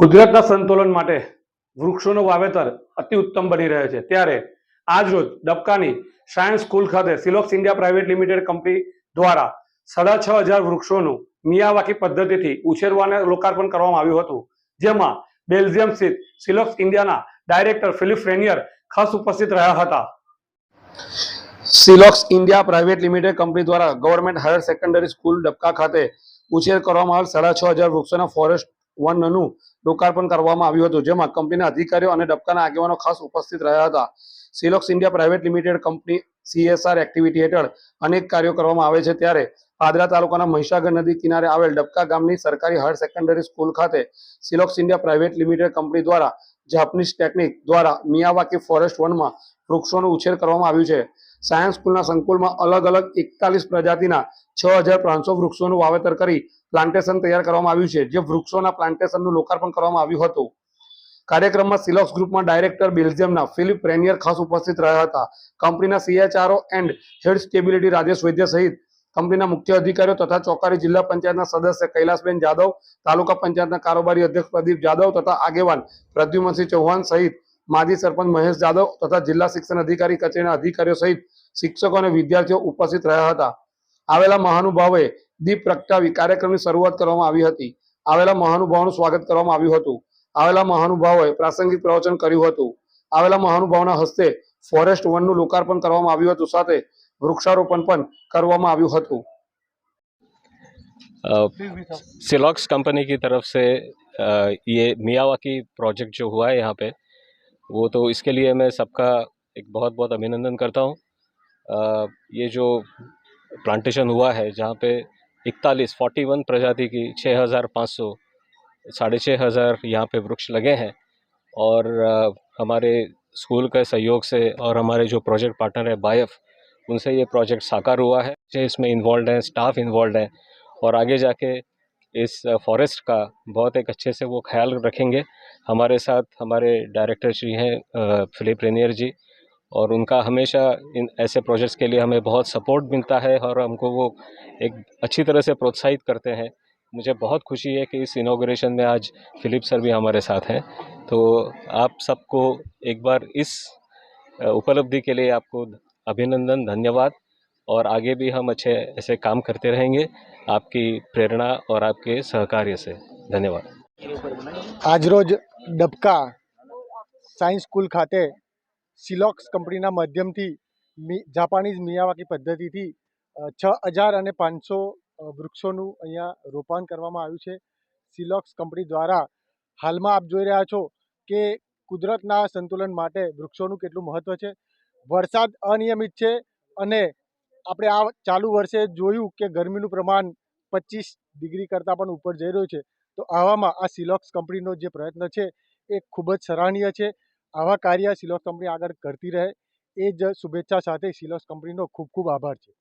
કુદરતના સંતુલન માટે વૃક્ષોનું વાવેતર અતિ ઉત્તમ બની રહે છે. ત્યારે આજ રોજ ડબકાની સાયન્સ સ્કૂલ ખાતે Silox India private limited company દ્વારા સાડા છ હજાર વૃક્ષોનું મિયાવાકી પદ્ધતિથી ઉછેરવાને લોકાર્પણ કરવામાં આવ્યું હતું. જેમાં બેલ્જિયમ સ્થિત સિલોક્સ ઇન્ડિયાના ડાયરેક્ટર ફિલિપ ફ્રેનિયર ખાસ ઉપસ્થિત રહ્યા હતા. Silox India private limited company દ્વારા government higher secondary school Dabka ખાતે ઉછેર કરવામાં આવેલ સાડા છ હજાર વૃક્ષોના ફોરેસ્ટ વનનું લોકાર્પણ કરવામાં આવ્યું હતું, જેમાં કંપનીના અધિકારીઓ અને ડબકાના આગેવાનો ખાસ ઉપસ્થિત રહ્યા હતા. Silox India private limited company CSR activity હેઠળ અનેક કાર્યો કરવામાં આવે છે. ત્યારે પાદરા તાલુકાના મહીસાગર નદી કિનારે આવેલ ડબકા ગામની સરકારી હાયર સેકન્ડરી સ્કૂલ ખાતે Silox India private limited company દ્વારા જાપનીઝ ટેકનિક દ્વારા મિયાવાકી ફોરેસ્ટ વનમાં વૃક્ષોનો ઉછેર કરવામાં આવ્યું છે. સાયન્સ સ્કૂલના સંકુલમાં અલગ અલગ એકતાલીસ પ્રજાતિના છ હજાર પાંચસો વૃક્ષોનું વાવેતર કરી પ્લાન્ટેશન તૈયાર કરવામાં આવ્યું છે, જે વૃક્ષોના પ્લાન્ટેશનનું લોકાર્પણ કરવામાં આવ્યું હતું. કાર્યક્રમમાં સિલોક્સ ગ્રુપમાં ડાયરેક્ટર બેલ્જિયમના ફિલિપ રેનિયર ખાસ ઉપસ્થિત રહ્યા હતા. કંપનીના CHRO and head stability Rajesh Vaidya સહિત કંપનીના મુખ્ય અધિકારીઓ તથા ચોકારી જિલ્લા પંચાયતના સદસ્ય કૈલાસબેન જાદવ, તાલુકા પંચાયતના કારોબારી અધ્યક્ષ પ્રદીપ જાદવ તથા આગેવાન પ્રદ્યુમનસિંહ ચૌહાણ સહિત માજી સરપંચ મહેશ જાદવ તથા જિલ્લા શિક્ષણ અધિકારી કચેરીના અધિકારીઓ સહિત શિક્ષકો અને વિદ્યાર્થીઓ ઉપસ્થિત રહ્યા હતા આવેલા મહાનુભાવોએ દીપ પ્રગટાવી કાર્યક્રમની શરૂઆત કરવામાં આવી હતી આવેલા મહાનુભાવોનું સ્વાગત કરવામાં આવ્યું હતું આવેલા મહાનુભાવોએ પ્રાસંગિક પ્રવચન કર્યું હતું આવેલા મહાનુભાવોના હસ્તે ફોરેસ્ટ વનનું લોકાર્પણ કરવામાં આવ્યું હતું સાથે વૃક્ષારોપણ પણ કરવામાં આવ્યું હતું सिलॉक्स कंपनी की तरफ से अ, ये मियावाकी प्रोजेक्ट जो हुआ है यहाँ पे वो तो इसके लिए मैं सबका एक बहुत बहुत अभिनंदन करता हूँ। ये जो प्लांटेशन हुआ है, जहाँ पे इकतालीस, फोर्टी वन प्रजाति की छः हज़ार पाँच सौ, साढ़े छः हज़ार यहाँ पे वृक्ष लगे हैं और हमारे स्कूल के सहयोग से और हमारे जो प्रोजेक्ट पार्टनर है बायफ, उनसे ये प्रोजेक्ट साकार हुआ है। इसमें इन्वॉल्व हैं स्टाफ इन्वॉल्व हैं और आगे जाके इस फॉरेस्ट का बहुत एक अच्छे से वो ख्याल रखेंगे। हमारे साथ हमारे डायरेक्टर श्री हैं फिलिप रेनियर जी और उनका हमेशा इन ऐसे प्रोजेक्ट्स के लिए हमें बहुत सपोर्ट मिलता है और हमको वो एक अच्छी तरह से प्रोत्साहित करते हैं। मुझे बहुत खुशी है कि इस इनाग्रेशन में आज फिलिप सर भी हमारे साथ हैं। तो आप सबको एक बार इस उपलब्धि के लिए आपको अभिनंदन, धन्यवाद। और आगे भी हम अच्छे ऐसे काम करते रहेंगे आपकी प्रेरणा और आपके सहकार्य से धन्यवाद આજરોજ ડબકા સાયન્સ સ્કૂલ ખાતે સિલોક્સ કંપનીના માધ્યમથી મી જાપાનીઝ મિયાવાકી પદ્ધતિથી અ, છ હજાર અને પાંચસો વૃક્ષોનું અહીંયા રોપાણ કરવામાં આવ્યું છે સિલોક્સ કંપની દ્વારા હાલમાં આપ જોઈ રહ્યા છો કે કુદરતના સંતુલન માટે વૃક્ષોનું કેટલું મહત્ત્વ છે વરસાદ અનિયમિત છે અને આપણે આ ચાલુ વર્ષે જોયું કે ગરમીનું પ્રમાણ પચીસ ડિગ્રી કરતાં પણ ઉપર જઈ રહ્યું છે. તો આવામાં આ સિલોક્સ કંપનીનો જે પ્રયત્ન છે એ ખૂબ જ સરાહનીય છે. આવા કાર્ય સિલોક્સ કંપની આગળ કરતી રહે. એ જ શુભેચ્છા સાથે સિલોક્સ કંપનીનો ખૂબ ખૂબ આભાર છે.